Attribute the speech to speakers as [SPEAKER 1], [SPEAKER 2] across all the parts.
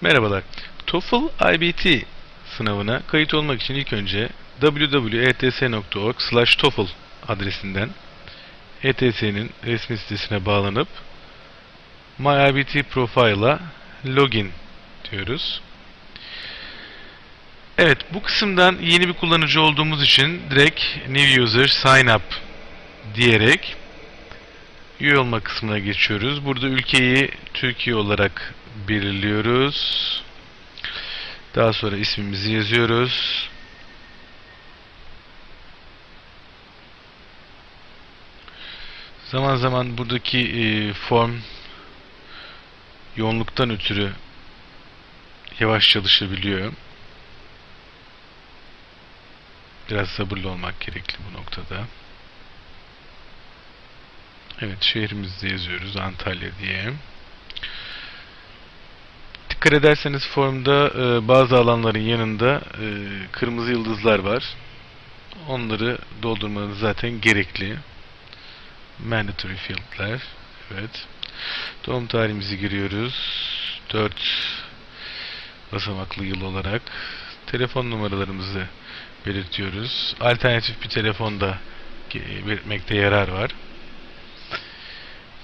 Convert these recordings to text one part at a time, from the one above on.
[SPEAKER 1] Merhabalar. TOEFL IBT sınavına kayıt olmak için ilk önce www.ets.org TOEFL adresinden ETS'nin resmi sitesine bağlanıp My IBT Profile'a login diyoruz. Evet, bu kısımdan yeni bir kullanıcı olduğumuz için direkt New User Sign Up diyerek üye olma kısmına geçiyoruz. Burada ülkeyi Türkiye olarak belirliyoruz. Daha sonra ismimizi yazıyoruz. Zaman zaman buradaki e, form yoğunluktan ötürü yavaş çalışabiliyor. Biraz sabırlı olmak gerekli bu noktada. Evet şehrimizi yazıyoruz Antalya diye. Dikkat ederseniz formda e, bazı alanların yanında e, kırmızı yıldızlar var. Onları doldurmanız zaten gerekli. Mandatory field'ler. Evet. Doğum tarihimizi giriyoruz. 4 basamaklı yıl olarak. Telefon numaralarımızı belirtiyoruz. Alternatif bir telefonda belirtmekte yarar var.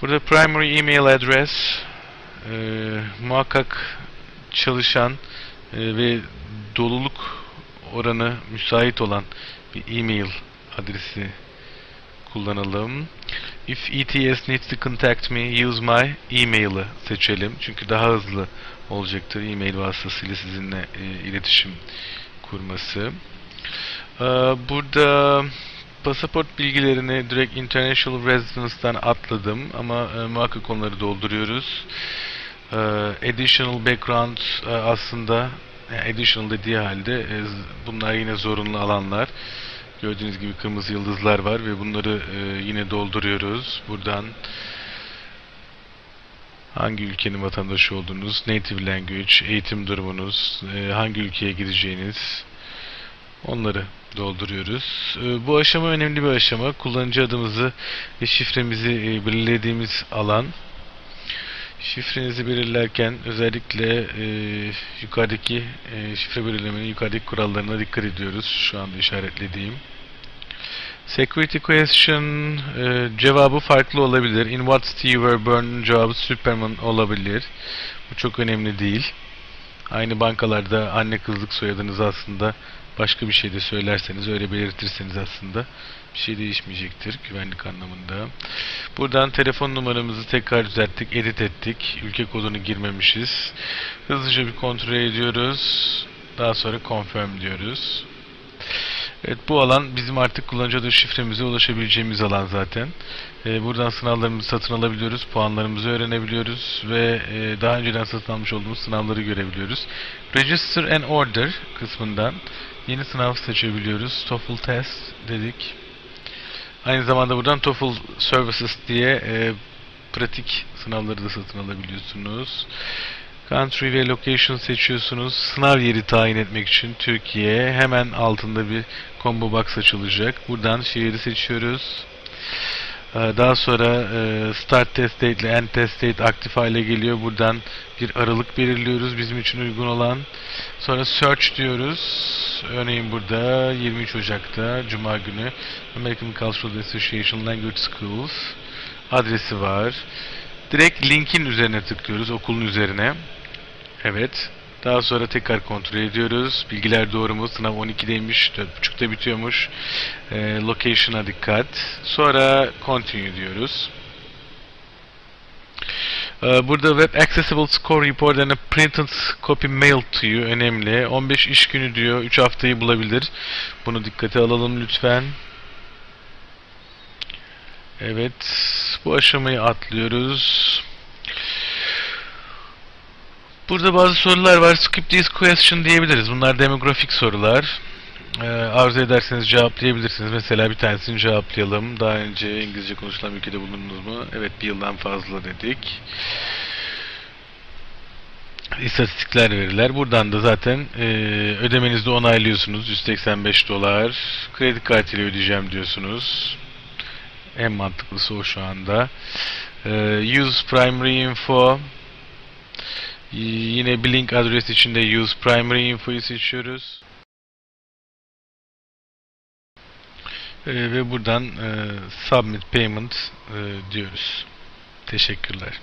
[SPEAKER 1] Burada primary email address e, muhakkak çalışan e, ve doluluk oranı müsait olan bir email adresi kullanalım. If ETS needs to contact me, use my email'ı seçelim. Çünkü daha hızlı olacaktır e-mail vasıtasıyla sizinle e, iletişim kurması. E, burada pasaport bilgilerini direkt International Residence'dan atladım ama e, muhakkak onları dolduruyoruz. E, additional background e, aslında yani additional dediği halde e, bunlar yine zorunlu alanlar. Gördüğünüz gibi kırmızı yıldızlar var ve bunları e, yine dolduruyoruz. Buradan hangi ülkenin vatandaşı olduğunuz, native language, eğitim durumunuz, e, hangi ülkeye gideceğiniz onları dolduruyoruz. E, bu aşama önemli bir aşama. Kullanıcı adımızı ve şifremizi e, belirlediğimiz alan. Şifrenizi belirlerken özellikle e, yukarıdaki e, şifre belirlemenin yukarıdaki kurallarına dikkat ediyoruz. Şu anda işaretlediğim. Security question e, cevabı farklı olabilir. In what city were born cevabı Superman olabilir. Bu çok önemli değil. Aynı bankalarda anne kızlık soyadınız aslında başka bir şey de söylerseniz öyle belirtirseniz aslında bir şey değişmeyecektir güvenlik anlamında. Buradan telefon numaramızı tekrar düzelttik, edit ettik. Ülke kodunu girmemişiz. Hızlıca bir kontrol ediyoruz. Daha sonra confirm diyoruz. Evet bu alan bizim artık kullanıcı adı şifremize ulaşabileceğimiz alan zaten. Ee, buradan sınavlarımızı satın alabiliyoruz, puanlarımızı öğrenebiliyoruz ve e, daha önceden satın almış olduğumuz sınavları görebiliyoruz. Register and Order kısmından yeni sınav seçebiliyoruz. TOEFL Test dedik. Aynı zamanda buradan TOEFL Services diye e, pratik sınavları da satın alabiliyorsunuz. Country ve location seçiyorsunuz. Sınav yeri tayin etmek için Türkiye. Hemen altında bir combo box açılacak. Buradan şehri seçiyoruz. Daha sonra start test date ile end test date aktif hale geliyor. Buradan bir aralık belirliyoruz bizim için uygun olan. Sonra search diyoruz. Örneğin burada 23 Ocak'ta Cuma günü American Cultural Association Language Schools adresi var. Direkt linkin üzerine tıklıyoruz okulun üzerine. Evet. Daha sonra tekrar kontrol ediyoruz. Bilgiler doğru mu? Sınav 12'deymiş, 4.30'da bitiyormuş. E, location'a dikkat. Sonra continue diyoruz. E, burada web accessible score report and a printed copy mailed to you önemli. 15 iş günü diyor. 3 haftayı bulabilir. Bunu dikkate alalım lütfen. Evet. Bu aşamayı atlıyoruz. Burada bazı sorular var. Skip this question diyebiliriz. Bunlar demografik sorular. Ee, arzu ederseniz cevaplayabilirsiniz. Mesela bir tanesini cevaplayalım. Daha önce İngilizce konuşulan ülkede bulundunuz mu? Evet bir yıldan fazla dedik. İstatistikler verirler. Buradan da zaten e, ödemenizi de onaylıyorsunuz. 185 dolar. Kredi kartıyla ödeyeceğim diyorsunuz. En mantıklısı o şu anda. E, use primary info Yine bir link adres içinde use primary info'yu seçiyoruz. Ee, ve buradan e, submit payment e, diyoruz. Teşekkürler.